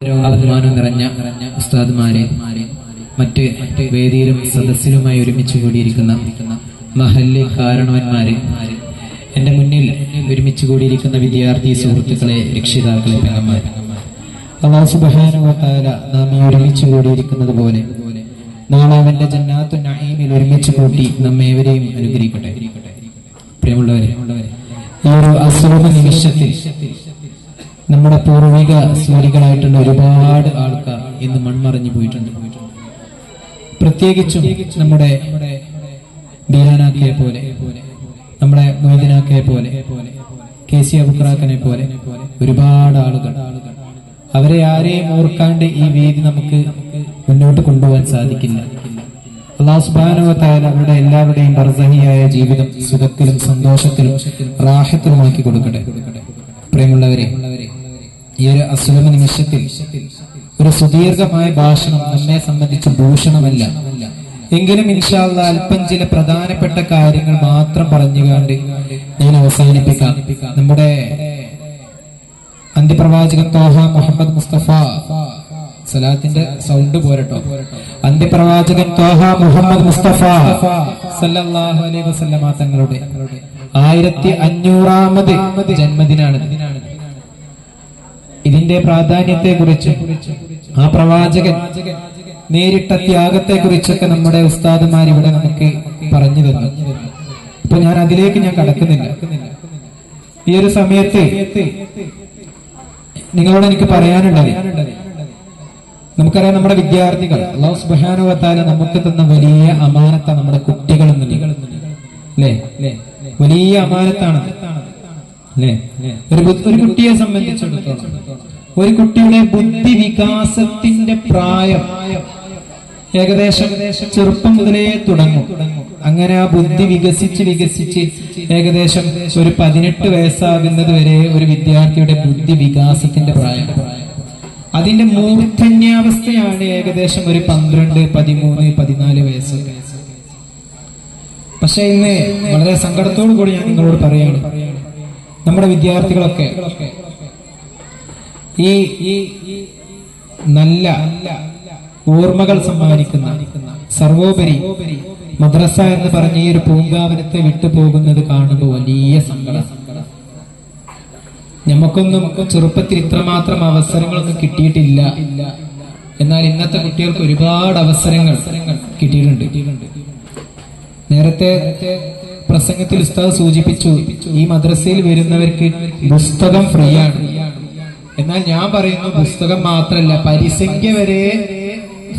അഭിമാനം നിറഞ്ഞ ഉസ്താദ്മാരെ മറ്റ് വേദിയിലും സദസ്സിലുമായി ഒരുമിച്ച് കൂടിയിരിക്കുന്ന മഹല്ല് കാരണവന്മാരെ എന്റെ മുന്നിൽ ഒരുമിച്ച് കൂടിയിരിക്കുന്ന വിദ്യാർത്ഥി സുഹൃത്തുക്കളെ രക്ഷിതാക്കളെ സുബ്ഹാനഹു നാം ഈ ഒരുമിച്ച് കൂടിയിരിക്കുന്നത് പോലെ നാളെ അവന്റെ ജന്നാത്തു നഈമിൽ ഒരുമിച്ച് കൂട്ടി നമ്മേവരെയും അനുഗ്രഹിക്കട്ടെ. പ്രിയമുള്ളവരെ ഈ ഒരു അസുഖ നിമിഷത്തിൽ നമ്മുടെ പൂർവിക സ്മരികളായിട്ടുള്ള ഒരുപാട് ആൾക്കാർ ഇന്ന് മൺമറഞ്ഞു പോയിട്ടുണ്ട്. പ്രത്യേകിച്ചും നമ്മുടെ ബീരാനാക്കിയെ പോലെ നമ്മുടെ മൊയ്തീനാക്കിയെ പോലെ കെ സി അബുക്രാക്കനെ പോലെ ഒരുപാട് ആളുകൾ. അവരെ ആരെയും ഓർക്കാണ്ട് ഈ വേദി നമുക്ക് മുന്നോട്ട് കൊണ്ടുപോകാൻ സാധിക്കില്ല. അള്ളാഹു സുബ്ഹാനഹു വതആല അവരുടെ എല്ലാവരുടെയും ബർസഹിയായ ജീവിതം സുഖത്തിലും സന്തോഷത്തിലും റാഹത്തിലുമാക്കി കൊടുക്കട്ടെ. പ്രിയമുള്ളവരെ ഈ ഒരു അസുലഭ നിമിഷത്തിൽ ഒരു സുദീർഘമായ ഭാഷണം നമ്മെ സംബന്ധിച്ച് ഭൂഷണമല്ല. എങ്കിലും ഇൻഷാല്ല അല്പം ചില പ്രധാനപ്പെട്ട കാര്യങ്ങൾ മാത്രം പറഞ്ഞുകൊണ്ട് ഞാൻ അവസാനിപ്പിക്കാം. നമ്മുടെ അന്ത്യപ്രവാചക തോഹ മുഹമ്മദ് മുസ്തഫ സലാത്തിന്റെ സൗണ്ട് പോരട്ടോ. അന്ത്യപ്രവാചകൻ തോഹ മുഹമ്മദ് മുസ്തഫ സല്ലല്ലാഹു അലൈഹി വസല്ലമ തങ്ങളുടെ ആയിരത്തി അഞ്ഞൂറാമത് ജന്മദിനാണ് ഇതിന്റെ പ്രാധാന്യത്തെ കുറിച്ച് ആ പ്രവാചകൻ നേരിട്ട ത്യാഗത്തെ കുറിച്ചൊക്കെ നമ്മുടെ ഉസ്താദുമാർ ഇവിടെ നമുക്ക് പറഞ്ഞു തന്നു അപ്പൊ ഞാൻ അതിലേക്ക് ഞാൻ കടക്കുന്നില്ല. ഈ ഒരു സമയത്ത് നിങ്ങളോട് എനിക്ക് പറയാനുള്ളത് നമുക്കറിയാം നമ്മുടെ വിദ്യാർത്ഥികൾ അള്ളാഹു സുബാനുവത്താല നമുക്ക് തന്ന വലിയ അമാനത്ത നമ്മുടെ കുട്ടികൾ അല്ലേ? വലിയ അമാനത്താണ് അല്ലേ? ഒരു കുട്ടിയെ സംബന്ധിച്ചിടത്തോളം. ഒരു കുട്ടിയുടെ ബുദ്ധി വികാസത്തിന്റെ പ്രായം ഏകദേശം ചെറുപ്പം മുതലേ തുടങ്ങും. അങ്ങനെ ആ ബുദ്ധി വികസിച്ച് വികസിച്ച് ഏകദേശം ഒരു പതിനെട്ട് വയസ്സാകുന്നത് വരെ ഒരു വിദ്യാർത്ഥിയുടെ ബുദ്ധി വികാസത്തിന്റെ പ്രായം. അതിന്റെ മൂർധന്യാവസ്ഥയാണ് ഏകദേശം ഒരു പന്ത്രണ്ട് പതിമൂന്ന് പതിനാല് വയസ്സ്. പക്ഷെ ഇന്ന് വളരെ സങ്കടത്തോടു കൂടി ഞാൻ നിങ്ങളോട് പറയാണ്. നമ്മുടെ വിദ്യാർത്ഥികളൊക്കെ ഈ നല്ല ഓർമ്മകൾ സമ്മാനിക്കുന്ന സർവോപരി മദ്രസ എന്ന് പറഞ്ഞ ഈ ഒരു പൂങ്കാവനത്തെ വിട്ടുപോകുന്നത് കാണുമ്പോൾ വലിയ സങ്കടം. നമുക്കൊന്നും ചെറുപ്പത്തിൽ ഇത്രമാത്രം അവസരങ്ങളൊക്കെ കിട്ടിയിട്ടില്ല. എന്നാൽ ഇന്നത്തെ കുട്ടികൾക്ക് ഒരുപാട് അവസരങ്ങൾ കിട്ടിയിട്ടുണ്ട്. നേരത്തെ പ്രസംഗത്തിൽ ഉസ്താദ് സൂചിപ്പിച്ചു ഈ മദ്രസയിൽ വരുന്നവർക്ക് പുസ്തകം ഫ്രീ ആണ് എന്നാൽ ഞാൻ പറയുന്നു പുസ്തകം മാത്രമല്ല പരിസംഖ്യ വരെ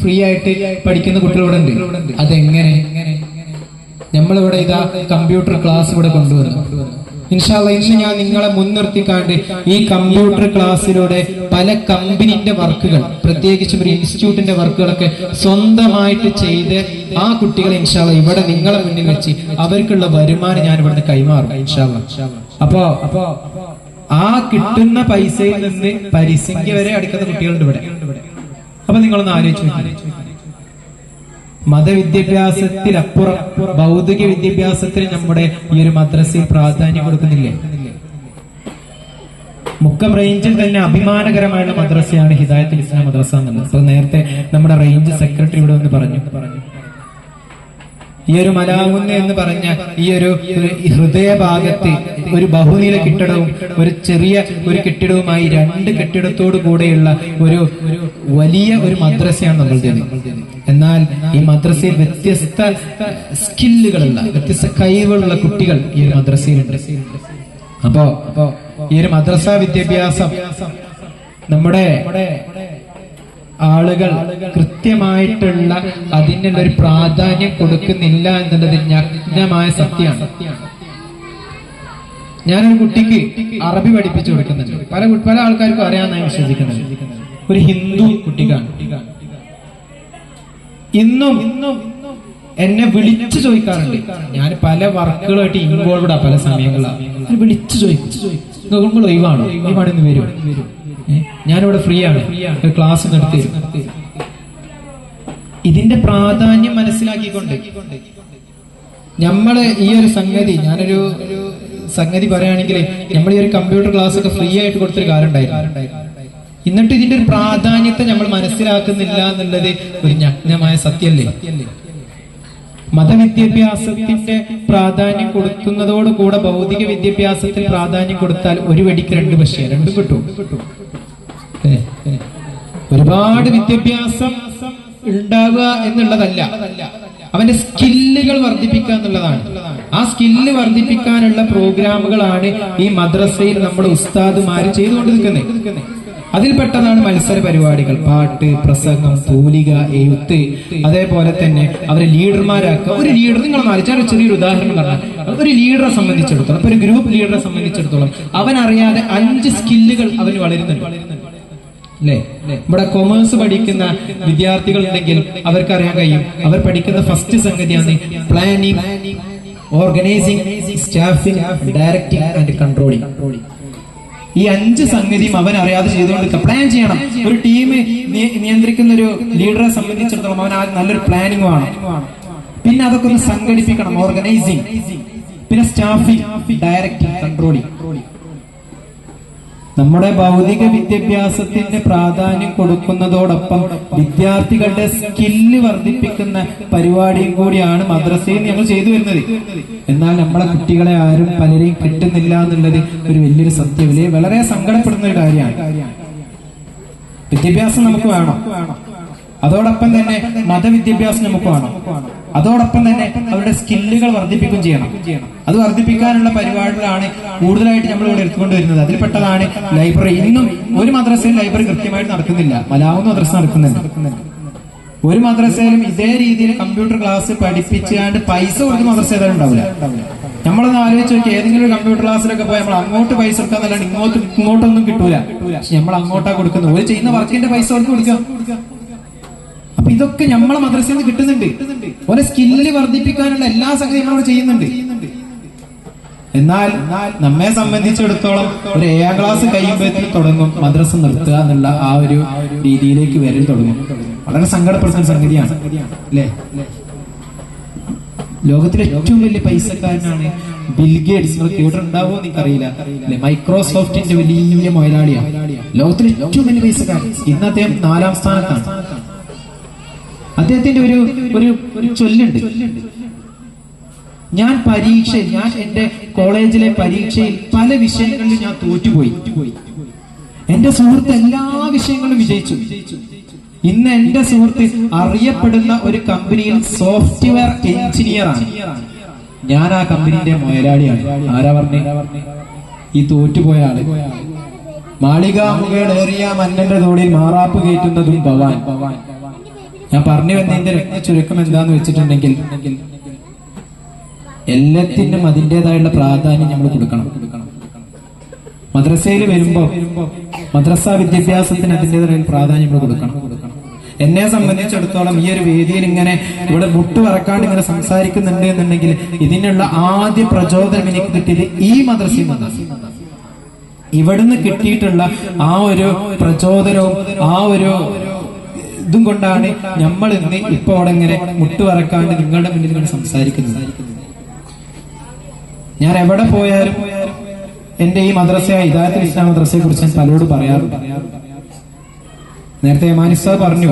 ഫ്രീ ആയിട്ട് പഠിക്കുന്ന കുട്ടികളോട് ഉണ്ട് അതെങ്ങനെ? നമ്മളിവിടെ ഇതാ കമ്പ്യൂട്ടർ ക്ലാസ് ഇവിടെ കൊണ്ടുവന്നു. ഇൻഷാല്ല ഇന്ന് ഞാൻ നിങ്ങളെ മുൻനിർത്തിക്കാണ്ട് ഈ കമ്പ്യൂട്ടർ ക്ലാസ്സിലൂടെ പല കമ്പനിന്റെ വർക്കുകൾ പ്രത്യേകിച്ചും ഒരു ഇൻസ്റ്റിറ്റ്യൂട്ടിന്റെ വർക്കുകളൊക്കെ സ്വന്തമായിട്ട് ചെയ്ത് ആ കുട്ടികളെ ഇൻഷാല്ല ഇവിടെ നിങ്ങളെ മുന്നിൽ വെച്ച് അവർക്കുള്ള വരുമാനം ഞാൻ ഇവിടുന്ന് കൈമാറും ഇൻഷാല്ല അപ്പോ അപ്പോ ആ കിട്ടുന്ന പൈസയിൽ നിന്ന് പരിസംഖ്യ വരെ അടിക്കുന്ന കുട്ടികളുണ്ട് ഇവിടെ. അപ്പൊ നിങ്ങളൊന്ന് ആലോചിച്ചു. മതവിദ്യാഭ്യാസത്തിലപ്പുറം ഭൗതിക വിദ്യാഭ്യാസത്തിന് നമ്മുടെ ഈ ഒരു മദ്രസയിൽ പ്രാധാന്യം കൊടുക്കുന്നില്ലേ? മുക്കം റേഞ്ചിൽ തന്നെ അഭിമാനകരമായുള്ള മദ്രസയാണ് ഹിദായത്തുൽ ഇസ്ലാം മദ്രസ എന്നുള്ളത്. നേരത്തെ നമ്മുടെ റേഞ്ച് സെക്രട്ടറി ഇവിടെ ഒന്ന് പറഞ്ഞു. ഈ ഒരു മലാകുന്ന് എന്ന് പറഞ്ഞ ഈ ഒരു ഹൃദയഭാഗത്ത് ഒരു ബഹുനില കെട്ടിടവും ഒരു ചെറിയ ഒരു കെട്ടിടവുമായി രണ്ട് കെട്ടിടത്തോടു കൂടെയുള്ള ഒരു വലിയ ഒരു മദ്രസയാണ് നമ്മളുടേത് എന്നാൽ ഈ മദ്രസയിൽ വ്യത്യസ്ത സ്കില്ലുകളുള്ള വ്യത്യസ്ത കഴിവുള്ള കുട്ടികൾ ഈ ഒരു മദ്രസയിലുണ്ട്. അപ്പോ ഈ ഒരു മദ്രസ വിദ്യാഭ്യാസം നമ്മുടെ ആളുകൾ കൃത്യമായിട്ടുള്ള അതിനുള്ള ഒരു പ്രാധാന്യം കൊടുക്കുന്നില്ല എന്നുള്ളത് ജ്ഞാനമായ സത്യമാണ്. ഞാനൊരു കുട്ടിക്ക് അറബി പഠിപ്പിച്ചു കൊടുക്കുന്നുണ്ട്. പല പല ആൾക്കാർക്കും അറിയാമെന്നാണ് വിശ്വസിക്കുന്നത് ഒരു ഹിന്ദു കുട്ടിക്കാണ്. ഇന്നും ഇന്നും എന്നെ വിളിച്ചു ചോദിക്കാറുണ്ട്. ഞാൻ പല വർക്കുകളായിട്ട് ഇൻവോൾവ്ഡ് പല സമയങ്ങളാണ് വിളിച്ചു ചോദിക്കും. നിങ്ങൾ ഒഴിവാണോ? ഒഴിവാണെന്ന് വരും? ഞാനിവിടെ ഫ്രീ ആണ് ക്ലാസ് നടത്തി ഇതിന്റെ പ്രാധാന്യം മനസ്സിലാക്കിക്കൊണ്ട് നമ്മൾ ഈ ഒരു സംഗതി ഞാനൊരു സംഗതി പറയുകയാണെങ്കിൽ നമ്മൾ ഈ ഒരു കമ്പ്യൂട്ടർ ക്ലാസ് ഒക്കെ ഫ്രീ ആയിട്ട് കൊടുത്തൊരു കാര്യം എന്നിട്ട് ഇതിന്റെ ഒരു പ്രാധാന്യത്തെ നമ്മൾ മനസ്സിലാക്കുന്നില്ല എന്നുള്ളത് ഒരു ഞജ്ഞമായ സത്യല്ലേ? മതവിദ്യാഭ്യാസത്തിന്റെ പ്രാധാന്യം കൊടുക്കുന്നതോടുകൂടെ ഭൗതിക വിദ്യാഭ്യാസത്തിന് പ്രാധാന്യം കൊടുത്താൽ ഒരു വെടിക്ക് രണ്ട് പക്ഷേ രണ്ടും കിട്ടും. ഒരുപാട് വിദ്യാഭ്യാസം ഉണ്ടാവുക എന്നുള്ളതല്ല. അവന്റെ സ്കില്ലുകൾ വർദ്ധിപ്പിക്കുക എന്നുള്ളതാണ്. ആ സ്കില്ല് വർദ്ധിപ്പിക്കാനുള്ള പ്രോഗ്രാമുകളാണ് ഈ മദ്രസയിൽ നമ്മുടെ ഉസ്താദുമാര് ചെയ്തുകൊണ്ട് നിൽക്കുന്നത് അതിൽപ്പെട്ടതാണ് മത്സര പരിപാടികൾ. പാട്ട് പ്രസംഗം തൂലിക എഴുത്ത്. അതേപോലെ തന്നെ അവരെ ലീഡർമാരാക്കുക. ഒരു ലീഡർ നിങ്ങൾ മാറിച്ചാൽ ചെറിയൊരു ഉദാഹരണം പറഞ്ഞാൽ ഒരു ലീഡറെ സംബന്ധിച്ചിടത്തോളം ഒരു ഗ്രൂപ്പ് ലീഡറെ സംബന്ധിച്ചിടത്തോളം അവൻ അറിയാതെ അഞ്ച് സ്കില്ലുകൾ അവന് വളരുന്നുണ്ട്. അല്ലേ ഇവിടെ കൊമേഴ്സ് പഠിക്കുന്ന വിദ്യാർത്ഥികൾ ഉണ്ടെങ്കിൽ അവർക്ക് അറിയാൻ കഴിയും. അവർ പഠിക്കുന്ന ഫസ്റ്റ് സംഗതിയാണ് planning organising staffing directing and controlling ഈ അഞ്ച് സംഗതിയും അവൻ അറിയാതെ ചെയ്തുകൊണ്ടിരിക്കുക. പ്ലാൻ ചെയ്യണം. ഒരു ടീം നിയന്ത്രിക്കുന്ന ഒരു ലീഡറെ സംബന്ധിച്ചിടത്തോളം അവൻ നല്ലൊരു പ്ലാനിങ് വേണം പിന്നെ അതൊക്കെ ഒന്ന് സംഘടിപ്പിക്കണം. ഓർഗനൈസിങ് പിന്നെ സ്റ്റാഫിംഗ് ഡയറക്ടിംഗ് കൺട്രോളിംഗ് നമ്മുടെ ഭൗതിക വിദ്യാഭ്യാസത്തിന്റെ പ്രാധാന്യം കൊടുക്കുന്നതോടൊപ്പം വിദ്യാർത്ഥികളുടെ സ്കില്ല് വർദ്ധിപ്പിക്കുന്ന പരിപാടിയും കൂടിയാണ് മദ്രസയിൽ ഞങ്ങൾ ചെയ്തു വരുന്നത്. എന്നാൽ നമ്മളെ കുട്ടികളെ ആരും പലരെയും കിട്ടുന്നില്ല എന്നുള്ളത് ഒരു വലിയൊരു സത്യവിലെ വളരെ സങ്കടപ്പെടുന്ന ഒരു കാര്യമാണ്. വിദ്യാഭ്യാസം നമുക്ക് വേണം. അതോടൊപ്പം തന്നെ മതവിദ്യാഭ്യാസം നമുക്ക് വേണം. അതോടൊപ്പം തന്നെ അവരുടെ സ്കില്ലുകൾ വർദ്ധിപ്പിക്കുകയും ചെയ്യണം. അത് വർദ്ധിപ്പിക്കാനുള്ള പരിപാടികളാണ് കൂടുതലായിട്ട് നമ്മൾ ഇവിടെ എടുത്തുകൊണ്ട് വരുന്നത് അതിൽപ്പെട്ടതാണ് ലൈബ്രറി. ഇന്നും ഒരു മദ്രസയിൽ ലൈബ്രറി കൃത്യമായിട്ട് നടക്കുന്നില്ല. മലാവുന്ന മദ്രസ നടക്കുന്നുണ്ട്. ഒരു മദ്രസയിലും ഇതേ രീതിയിൽ കമ്പ്യൂട്ടർ ക്ലാസ് പഠിപ്പിച്ചാണ്ട് പൈസ കൊടുക്കുന്ന മദ്രസ ഏതായാലും ഉണ്ടാവില്ല. നമ്മളൊന്ന് ആലോചിച്ച് നോക്കി ഏതെങ്കിലും ഒരു കമ്പ്യൂട്ടർ ക്ലാസ്സിലൊക്കെ പോയി നമ്മൾ അങ്ങോട്ട് പൈസ കൊടുക്കാന്നല്ലാണ്ട് ഇങ്ങോട്ട് ഇങ്ങോട്ടൊന്നും കിട്ടൂല. പക്ഷെ നമ്മൾ അങ്ങോട്ടാ കൊടുക്കുന്നത്. ഒരു ചെയ്യുന്ന വർക്കിന്റെ പൈസ കൊടുക്കാം ഇതൊക്കെ നമ്മളെ മദ്രസയിൽ നിന്ന് കിട്ടുന്നുണ്ട്. ഓരോ സ്കില്ല് വർദ്ധിപ്പിക്കാനുള്ള എല്ലാ സഹകരണങ്ങളും നമ്മൾ ചെയ്യുന്നുണ്ട്. എന്നാൽ നമ്മെ സംബന്ധിച്ചിടത്തോളം ഒരു ഏഴാം ക്ലാസ് കഴിയുമ്പോഴത്തേക്ക് തുടങ്ങും. മദ്രസ നിർത്തുക എന്നുള്ള ആ ഒരു രീതിയിലേക്ക് വരൽ തുടങ്ങും. വളരെ സങ്കടപ്പെടുത്തുന്ന സംഗതിയാണ്. അല്ലേ? ലോകത്തിലെ ഏറ്റവും വലിയ പൈസക്കാരനാണ് ബിൽഗേറ്റ്സ് നിങ്ങൾ കേട്ടിട്ടുണ്ടാവോ എനിക്കറിയില്ല. അല്ലെ? മൈക്രോസോഫ്റ്റിന്റെ വലിയ മുതലാളിയാണ് ലോകത്തിലെ ഏറ്റവും വലിയ പൈസക്കാരൻ. ഇന്ന് അദ്ദേഹം നാലാം സ്ഥാനത്താണ്. അദ്ദേഹത്തിന്റെ ഒരു ഒരു ചൊല്ലുണ്ട്. ഞാൻ പരീക്ഷ ഞാൻ എന്റെ കോളേജിലെ പരീക്ഷയിൽ പല വിഷയങ്ങളിലും ഞാൻ തോറ്റുപോയി. എന്റെ സുഹൃത്ത് എല്ലാ വിഷയങ്ങളും വിജയിച്ചു. ഇന്ന് എന്റെ സുഹൃത്ത് അറിയപ്പെടുന്ന ഒരു കമ്പനിയിൽ സോഫ്റ്റ്വെയർ എഞ്ചിനീയർ ആണ്. ഞാൻ ആ കമ്പനിന്റെ മുതലാളിയാണ്. ആരാ പറഞ്ഞേ? ഈ തോറ്റുപോയ ആൾ. മാളികാമുകളേറിയ മന്നന്റെ തോളിൽ മാറാപ്പ് കയറ്റുന്നതും ഭവാൻ ഭവാൻ. ഞാൻ പറഞ്ഞു വന്നതിന്റെ ചുരുക്കം എന്താന്ന് വെച്ചിട്ടുണ്ടെങ്കിൽ എല്ലാത്തിനും അതിന്റെതായുള്ള പ്രാധാന്യം നമ്മൾ കൊടുക്കണം. മദ്രസയിൽ വരുമ്പോ മദ്രസ വിദ്യാഭ്യാസത്തിന് അതിന്റെതായ പ്രാധാന്യം നമ്മൾ കൊടുക്കണം. എന്നെ സംബന്ധിച്ചിടത്തോളം ഈ ഒരു വേദിയിൽ ഇങ്ങനെ ഇവിടെ മുട്ട് പറക്കാണ്ട് ഇങ്ങനെ സംസാരിക്കുന്നുണ്ട് എന്നുണ്ടെങ്കിൽ ഇതിനുള്ള ആദ്യ പ്രചോദനം എനിക്ക് കിട്ടിയത് ഈ മദ്രസയിൽ നിന്നാണ്. ഇവിടുന്ന് കിട്ടിയിട്ടുള്ള ആ ഒരു പ്രചോദനവും ആ ഒരു ഇതും കൊണ്ടാണ് നമ്മൾ ഇന്ന് ഇപ്പൊ അവിടെ ഇങ്ങനെ മുട്ടുവറക്കാണ്ട് നിങ്ങളുടെ മുന്നിൽ ഇങ്ങനെ സംസാരിക്കുന്നത്. ഞാൻ എവിടെ പോയാലും എന്റെ ഈ മദ്രസയായ ഹിദായത്തുൽ ഇസ്ലാം മദ്രസയെ കുറിച്ച് ഞാൻ പലരോട് പറയാറുണ്ട്. നേരത്തെ മാനിസ പറഞ്ഞു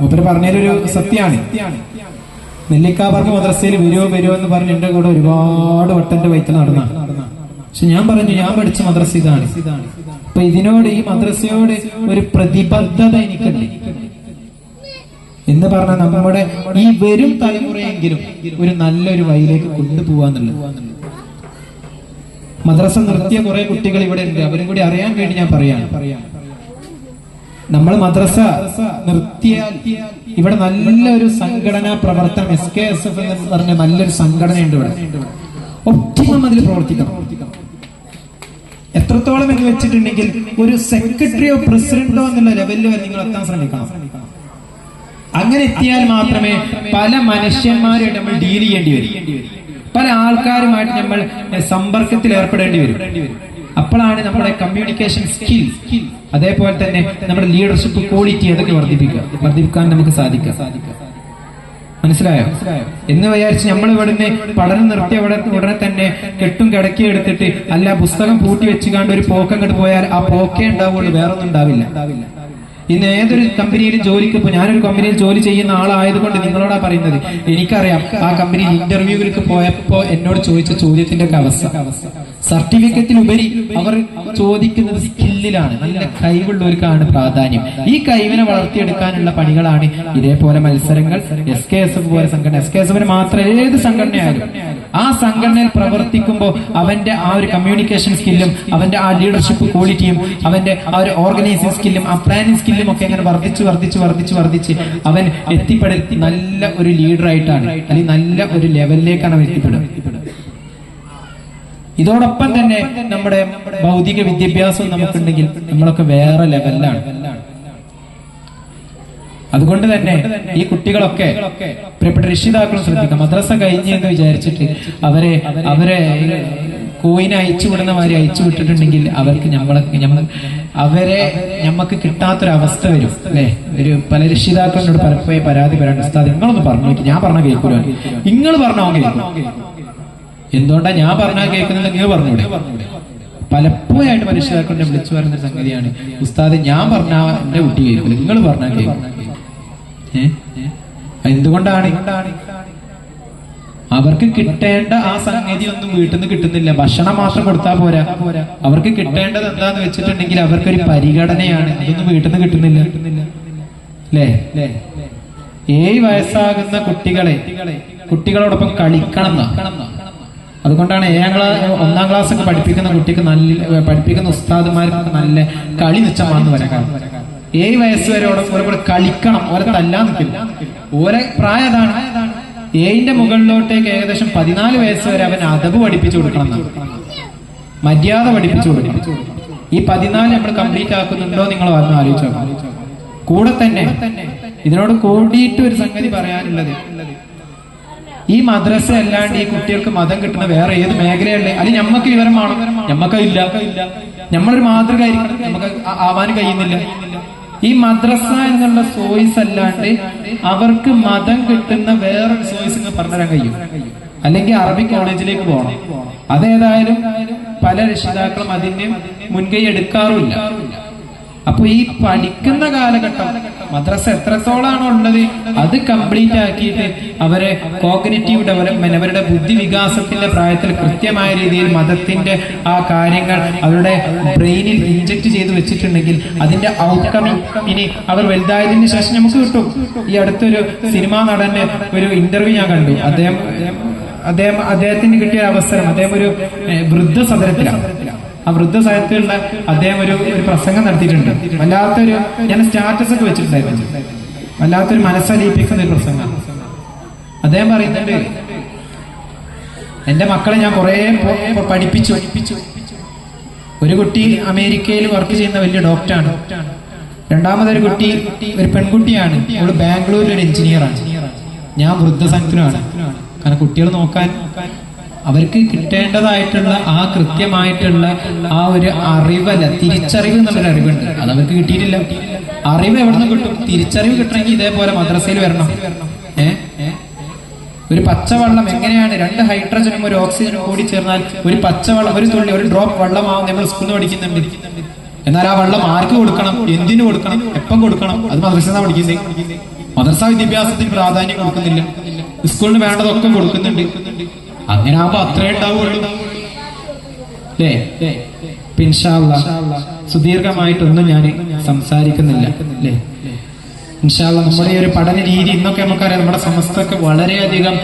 മൂപ്പര് പറഞ്ഞൊരു സത്യമാണ്. നെല്ലിക്കാപറമ്പ് മദ്രസയിൽ വരുമോ വരുമോ എന്ന് പറഞ്ഞ് എന്റെ കൂടെ ഒരുപാട് വട്ടന്റെ വയറ്റിൽ നടന്ന. പക്ഷെ ഞാൻ പറഞ്ഞു ഞാൻ പഠിച്ച മദ്രസ ഇതാണ്. അപ്പൊ ഇതിനോട് ഈ മദ്രസയോട് ഒരു പ്രതിബദ്ധത എനിക്കുണ്ട്. എന്ന് പറഞ്ഞാൽ നമ്മുടെ ഈ വരും തലമുറയെങ്കിലും ഒരു നല്ലൊരു വഴിയിലേക്ക് കൊണ്ടുപോവാന്നുള്ളത്. മദ്രസ നിർത്തിയ കുറെ കുട്ടികൾ ഇവിടെ ഉണ്ട്. അവരും കൂടി അറിയാൻ വേണ്ടി ഞാൻ പറയാം നമ്മൾ മദ്രസ നിർത്തിയാൽ ഇവിടെ നല്ലൊരു സംഘടനാ പ്രവർത്തനം എസ് കെ എസ് എഫ് എന്ന് പറഞ്ഞ നല്ലൊരു സംഘടനയുണ്ട് ഇവിടെ. ഒപ്റ്റിമം അതിൽ പ്രവർത്തിക്കണം. എത്രത്തോളം എന്ന് വെച്ചിട്ടുണ്ടെങ്കിൽ ഒരു സെക്രട്ടറിയോ പ്രസിഡന്റോ എന്നുള്ള ലെവലിൽ വരെ നിങ്ങൾ എത്താൻ ശ്രമിക്കണം. അങ്ങനെ എത്തിയാൽ മാത്രമേ പല മനുഷ്യന്മാരുമായിട്ട് നമ്മൾ ഡീൽ ചെയ്യേണ്ടി വരും. പല ആൾക്കാരുമായിട്ട് നമ്മൾ സമ്പർക്കത്തിൽ ഏർപ്പെടേണ്ടി വരും. അപ്പോഴാണ് നമ്മുടെ കമ്മ്യൂണിക്കേഷൻ സ്കിൽ അതേപോലെ തന്നെ നമ്മുടെ ലീഡർഷിപ്പ് ക്വാളിറ്റി അതൊക്കെ വർദ്ധിപ്പിക്കുക വർദ്ധിപ്പിക്കാൻ നമുക്ക് സാധിക്കുക. മനസ്സിലായോ? എന്ന് വിചാരിച്ച് നമ്മൾ ഇവിടുന്ന് പഠനം നിർത്തിയ ഇവിടെ ഉടനെ തന്നെ കെട്ടും കിടക്കി എടുത്തിട്ട് അല്ല പുസ്തകം പൂട്ടി വെച്ചുകാണ്ട് ഒരു പോക്കങ്ങോട്ട് പോയാൽ ആ പോക്കേ ഉണ്ടാവുള്ളൂ വേറൊന്നും ഉണ്ടാവില്ല. ഇന്ന് ഏതൊരു കമ്പനിയിലും ജോലിക്ക് ഇപ്പോൾ ഞാനൊരു കമ്പനിയിൽ ജോലി ചെയ്യുന്ന ആളായതുകൊണ്ട് നിങ്ങളോടാ പറയുന്നത്? എനിക്കറിയാം. ആ കമ്പനിയിൽ ഇന്റർവ്യൂവിലേക്ക് പോയപ്പോ എന്നോട് ചോദിച്ച ചോദ്യത്തിന്റെ ഒക്കെ അവസ്ഥ. സർട്ടിഫിക്കറ്റിനുപരി അവർ ചോദിക്കുന്നത് സ്കില്ലിലാണ്. നല്ല കഴിവുള്ളവർക്കാണ് പ്രാധാന്യം. ഈ കഴിവിനെ വളർത്തിയെടുക്കാനുള്ള പണികളാണ് ഇതേപോലെ മത്സരങ്ങൾ എസ് കെ എസ് എഫ് പോലെ സംഘടന. എസ് കെ എസ് എഫിന് മാത്രം ഏത് സംഘടനയായാലും ആ സംഘടനയിൽ പ്രവർത്തിക്കുമ്പോൾ അവന്റെ ആ ഒരു കമ്മ്യൂണിക്കേഷൻ സ്കില്ലും അവന്റെ ആ ലീഡർഷിപ്പ് ക്വാളിറ്റിയും അവന്റെ ആ ഒരു ഓർഗനൈസിംഗ് സ്കില്ലും ആ പ്ലാനിങ് സ്കില്ലും ഒക്കെ അങ്ങനെ വർദ്ധിച്ച് വർദ്ധിച്ച് വർദ്ധിച്ച് വർദ്ധിച്ച് അവൻ എത്തിപ്പെടുത്തി നല്ല ഒരു ലീഡറായിട്ടാണ് അല്ലെങ്കിൽ നല്ല ഒരു ലെവലിലേക്കാണ് അവൻ എത്തിപ്പെടുന്നത് ഇതോടൊപ്പം തന്നെ നമ്മുടെ ഭൗതിക വിദ്യാഭ്യാസം നമുക്കുണ്ടെങ്കിൽ നമ്മളൊക്കെ വേറെ ലെവലിലാണ്. അതുകൊണ്ട് തന്നെ ഈ കുട്ടികളൊക്കെ പ്രിയപ്പെട്ട രക്ഷിതാക്കളും ശ്രദ്ധിക്കാം മദ്രസ കഴിഞ്ഞ് എന്ന് വിചാരിച്ചിട്ട് അവരെ അവരെ കോയിനെ അയച്ചു വിടുന്ന മാതിരി അയച്ചു വിട്ടിട്ടുണ്ടെങ്കിൽ അവർക്ക് നമ്മളെ അവരെ നമുക്ക് കിട്ടാത്തൊരവസ്ഥ വരും അല്ലെ? ഒരു പല രക്ഷിതാക്കളോട് പലപ്പോഴും പരാതി പറയാൻ ഉസ്താദ് നിങ്ങളൊന്ന് പറഞ്ഞു ഞാൻ പറഞ്ഞ കേൾക്കൂല. നിങ്ങൾ പറഞ്ഞു എന്തുകൊണ്ടാ ഞാൻ പറഞ്ഞാൽ കേൾക്കുന്നില്ല? നിങ്ങൾ പറഞ്ഞൂടെ? പലപ്പോഴായിട്ട് മനുഷ്യരാക്കൊണ്ട് വിളിച്ചു പറയുന്ന സംഗതിയാണ് ഉസ്താദ് ഞാൻ പറഞ്ഞാ എന്റെ കുട്ടി കേൾക്കില്ല നിങ്ങൾ പറഞ്ഞാൽ കേൾക്കും? എന്തുകൊണ്ടാണ്? അവർക്ക് കിട്ടേണ്ട ആ സംഗതി ഒന്നും വീട്ടിൽ നിന്ന് കിട്ടുന്നില്ല. ഭക്ഷണം മാത്രം കൊടുത്താൽ പോരാ. അവർക്ക് കിട്ടേണ്ടത് എന്താന്ന് വെച്ചിട്ടുണ്ടെങ്കിൽ അവർക്കൊരു പരിഗണനയാണ്. ഇതൊന്നും വീട്ടിൽ നിന്ന് കിട്ടുന്നില്ല. അല്ലേ? ഏഴ് വയസ്സാകുന്ന കുട്ടികളെ കുട്ടികളോടൊപ്പം കളിക്കണം അതുകൊണ്ടാണ് ഏഴാം ക്ലാസ് ഒന്നാം ക്ലാസ് ഒക്കെ പഠിപ്പിക്കുന്ന കുട്ടിക്ക് നല്ല പഠിപ്പിക്കുന്ന ഉസ്താദുമാർക്ക് നല്ല കളി നിച്ചമാണെന്ന് വരാം ഏഴ് വയസ്സ് വരെ ഓരോ കൂടെ കളിക്കണം. ഓരെ തല്ലാൻ നിൽക്കില്ല. ഓരെ പ്രായം അതാണ് ഏഴിന്റെ മുകളിലോട്ടേക്ക് ഏകദേശം പതിനാല് വയസ്സ് വരെ അവൻ അതവ് പഠിപ്പിച്ചു കൊടുക്കണം മര്യാദ പഠിപ്പിച്ചു കൊടുക്കണം. ഈ പതിനാല് നമ്മൾ കംപ്ലീറ്റ് ആക്കുന്നുണ്ടോ നിങ്ങൾ വന്ന് ആലോചിച്ചോ കൂടെ തന്നെ. ഇതിനോട് കൂടിയിട്ട് ഒരു സംഗതി പറയാനുള്ളത് ഈ മദ്രസ അല്ലാണ്ട് ഈ കുട്ടികൾക്ക് മതം കിട്ടുന്ന വേറെ ഏത് മേഖലയല്ലേ? അത് ഞമ്മക്ക് വിവരമാണ് ഞമ്മക്ക ഇല്ല നമ്മളൊരു മാതൃക നമുക്ക് ആവാൻ കഴിയുന്നില്ല. ഈ മദ്രസ എന്നുള്ള സോയിസ് അല്ലാണ്ട് അവർക്ക് മതം കിട്ടുന്ന വേറൊരു സോയിസ് എന്ന് പറഞ്ഞുതരാൻ കഴിയും. അല്ലെങ്കിൽ അറബി കോളേജിലേക്ക് പോകണം. അതേതായാലും പല രക്ഷിതാക്കളും അതിന് മുൻകൈ എടുക്കാറുമില്ല. അപ്പൊ ഈ പഠിക്കുന്ന കാലഘട്ടം മദ്രസ എത്രത്തോളാണ് ഉള്ളത്? അത് കംപ്ലീറ്റ് ആക്കിയിട്ട് അവരെ കോഗ്നറ്റീവ് ഡെവലപ്മെന്റ് അവരുടെ ബുദ്ധി വികാസത്തിന്റെ പ്രായത്തിൽ കൃത്യമായ രീതിയിൽ മതത്തിന്റെ ആ കാര്യങ്ങൾ അവരുടെ ബ്രെയിനിൽ ഇഞ്ചക്ട് ചെയ്ത് വെച്ചിട്ടുണ്ടെങ്കിൽ അതിന്റെ ഔട്ട്കമിങ് ഇനി അവർ വലുതായതിനു ശേഷം നമുക്ക് കിട്ടും. ഈ അടുത്തൊരു സിനിമാ നടന്റെ ഒരു ഇന്റർവ്യൂ ഞാൻ കണ്ടു. അദ്ദേഹം അദ്ദേഹം അദ്ദേഹത്തിന് കിട്ടിയ അവസരം അദ്ദേഹം ഒരു വൃദ്ധ വൃദ്ധസദനത്തിലാണ് ആ വൃദ്ധസാഹിത്യത്തിലുള്ള അദ്ദേഹം ഒരു ഒരു പ്രസംഗം നടത്തിയിട്ടുണ്ട്. വല്ലാത്തൊരു ഞാൻ സ്റ്റാറ്റസ് ഒക്കെ വെച്ചിട്ടുണ്ടായിരുന്നു. വല്ലാത്തൊരു മനസ്സലിയിപ്പിക്കുന്ന ഒരു പ്രസംഗം. അദ്ദേഹം പറയുന്നുണ്ട് എന്റെ മക്കളെ ഞാൻ കുറെ പഠിപ്പിച്ചു. ഒരു കുട്ടി അമേരിക്കയിൽ വർക്ക് ചെയ്യുന്ന വലിയ ഡോക്ടറാണ് രണ്ടാമതൊരു കുട്ടി ഒരു പെൺകുട്ടിയാണ്. അവൾ ബാംഗ്ലൂരിൽ ഒരു എഞ്ചിനീയറാണ് ഞാൻ വൃദ്ധസംഘത്തിനാണ് കാരണം കുട്ടികൾ നോക്കാൻ അവർക്ക് കിട്ടേണ്ടതായിട്ടുള്ള ആ കൃത്യമായിട്ടുള്ള ആ ഒരു അറിവല്ല തിരിച്ചറിവ് എന്നുള്ളൊരു അറിവുണ്ട്. അത് അവർക്ക് കിട്ടിയിട്ടില്ല. അറിവ് എവിടെ നിന്ന് കിട്ടും? തിരിച്ചറിവ് കിട്ടണമെങ്കിൽ ഇതേപോലെ മദ്രസയിൽ വരണം. ഏ? ഒരു പച്ചവെള്ളം എങ്ങനെയാണ്? രണ്ട് ഹൈഡ്രജനും ഒരു ഓക്സിജനും കൂടി ചേർന്നാൽ ഒരു പച്ചവെള്ളം ഒരു തുള്ളി ഒരു ഡ്രോപ്പ് വെള്ളമാവും നമ്മൾ സ്കൂളിൽ പഠിക്കുന്നുണ്ട്. എന്നാൽ ആ വെള്ളം ആർക്ക് കൊടുക്കണം? എന്തിനു കൊടുക്കണം? എപ്പം കൊടുക്കണം? അത് മദ്രസ പഠിക്കുന്നത്. മദ്രസ വിദ്യാഭ്യാസത്തിന് പ്രാധാന്യം കൊടുക്കുന്നില്ല. സ്കൂളിന് വേണ്ടതൊക്കെ കൊടുക്കുന്നുണ്ട്. അങ്ങനെ ആകുമ്പോ അത്രേ ഉണ്ടാവുള്ളൂ. സുദീർഘമായിട്ടൊന്നും ഞാൻ സംസാരിക്കുന്നില്ല. അല്ലേ ഇൻഷാല്ല നമ്മുടെ ഒരു പഠന രീതി ഇന്നൊക്കെ നമുക്കറിയാം. നമ്മുടെ സമസ്തക്ക് വളരെയധികം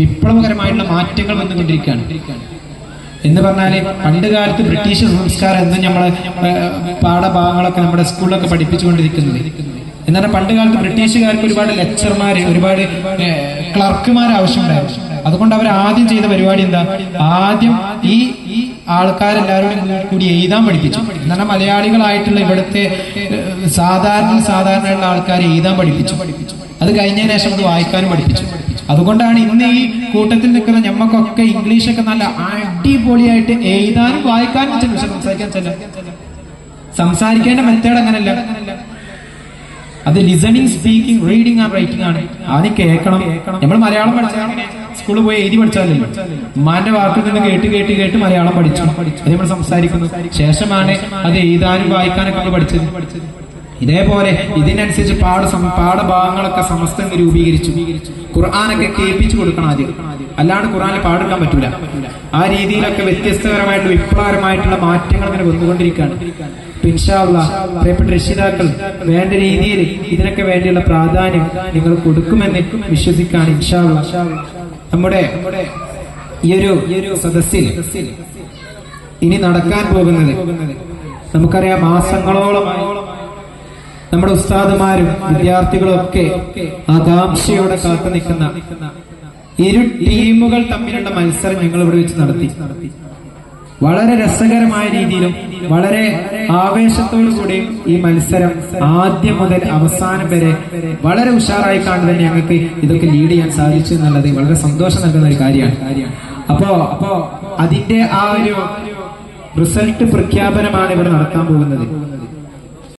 വിപ്ലവകരമായിട്ടുള്ള മാറ്റങ്ങൾ വന്നുകൊണ്ടിരിക്കുകയാണ്. എന്ന് പറഞ്ഞാൽ പണ്ട് കാലത്ത് ബ്രിട്ടീഷ് സംസ്കാരം എന്നും നമ്മൾ പാഠഭാഗങ്ങളൊക്കെ നമ്മുടെ സ്കൂളിലൊക്കെ പഠിപ്പിച്ചുകൊണ്ടിരിക്കുന്നത്. എന്നാൽ പണ്ട് കാലത്ത് ബ്രിട്ടീഷുകാർക്ക് ഒരുപാട് ലെക്ചർമാര് ഒരുപാട് ക്ലർക്കുമാർ ആവശ്യമുണ്ടായിരുന്നു. അതുകൊണ്ട് അവർ ആദ്യം ചെയ്ത പരിപാടി എന്താ? ആദ്യം ഈ ആൾക്കാരെല്ലാവരോടും ആൾക്കാരെല്ലാവരും കൂടി എഴുതാൻ പഠിപ്പിച്ചു. എന്നാൽ മലയാളികളായിട്ടുള്ള ഇവിടുത്തെ സാധാരണ സാധാരണയുള്ള ആൾക്കാരെ എഴുതാൻ പഠിപ്പിച്ചു. അത് കഴിഞ്ഞതിന് ശേഷം അത് വായിക്കാനും പഠിപ്പിച്ചു. അതുകൊണ്ടാണ് ഇന്ന് ഈ കൂട്ടത്തിൽ നിൽക്കുന്ന ഞമ്മക്കൊക്കെ ഇംഗ്ലീഷൊക്കെ നല്ല അടിപൊളിയായിട്ട് എഴുതാനും വായിക്കാനും സംസാരിക്കാൻ ചെല്ല സംസാരിക്കേണ്ട മെത്തേഡ് അങ്ങനല്ല. അത് listening speaking reading and writing ആണ്. ആദ്യം കേൾക്കണം. നമ്മൾ മലയാളം പഠിച്ചാൽ സ്കൂളിൽ പോയി എഴുതി പഠിച്ചാലും ഉമ്മാന്റെ വാക്കിൽ നിന്ന് കേട്ട് കേട്ട് കേട്ട് മലയാളം പഠിച്ചു. അത് നമ്മൾ സംസാരിക്കുന്നു. ശേഷമാണ് അത് എഴുതാനും വായിക്കാനൊക്കെ നമ്മൾ പഠിച്ചത്. ഇതേപോലെ ഇതിനനുസരിച്ച് പാഠ പാഠഭാഗങ്ങളൊക്കെ സമസ്തം രൂപീകരിച്ചു. ഖുർആാനൊക്കെ കേൾപ്പിച്ചു കൊടുക്കണം ആദ്യം. അല്ലാണ്ട് ഖുർആാനിൽ പാടെടുക്കാൻ പറ്റൂല. ആ രീതിയിലൊക്കെ വ്യത്യസ്തപരമായിട്ടുള്ള വിപ്ലവകരമായിട്ടുള്ള മാറ്റങ്ങൾ ഇങ്ങനെ വന്നുകൊണ്ടിരിക്കുകയാണ്. പിൻഷാവുള്ള പ്രിയപ്പെട്ട രക്ഷിതാക്കൾ വേണ്ട രീതിയിൽ ഇതിനൊക്കെ വേണ്ടിയുള്ള പ്രാധാന്യം നിങ്ങൾ കൊടുക്കുമെന്ന് വിശ്വസിക്കാൻ ഇൻഷാ അല്ലാഹ് നമ്മുടെ ഈ ഒരു സദസ്സിൽ ഇനി നടക്കാൻ പോകുന്നത് നമുക്കറിയാം മാസങ്ങളോളമായി നമ്മുടെ ഉസ്താദുമാരും വിദ്യാർത്ഥികളും ഒക്കെ ആകാംക്ഷയോടെ കാത്തു നിൽക്കുന്ന ഇരു ടീമുകൾ തമ്മിലുള്ള മത്സരം ഞങ്ങൾ ഇവിടെ വെച്ച് നടത്തി. വളരെ രസകരമായ രീതിയിലും വളരെ ആവേശത്തോടു കൂടി ഈ മത്സരം ആദ്യം മുതൽ അവസാനം വരെ വളരെ ഉഷാറായി കാണുന്നത് തന്നെ ഞങ്ങൾക്ക് ഇതൊക്കെ ലീഡ് ചെയ്യാൻ സാധിച്ചു എന്നുള്ളത് വളരെ സന്തോഷം നൽകുന്ന ഒരു കാര്യമാണ്. അപ്പോ അപ്പോ അതിന്റെ ആ ഒരു റിസൾട്ട് പ്രഖ്യാപനമാണ് ഇവിടെ നടത്താൻ പോകുന്നത്.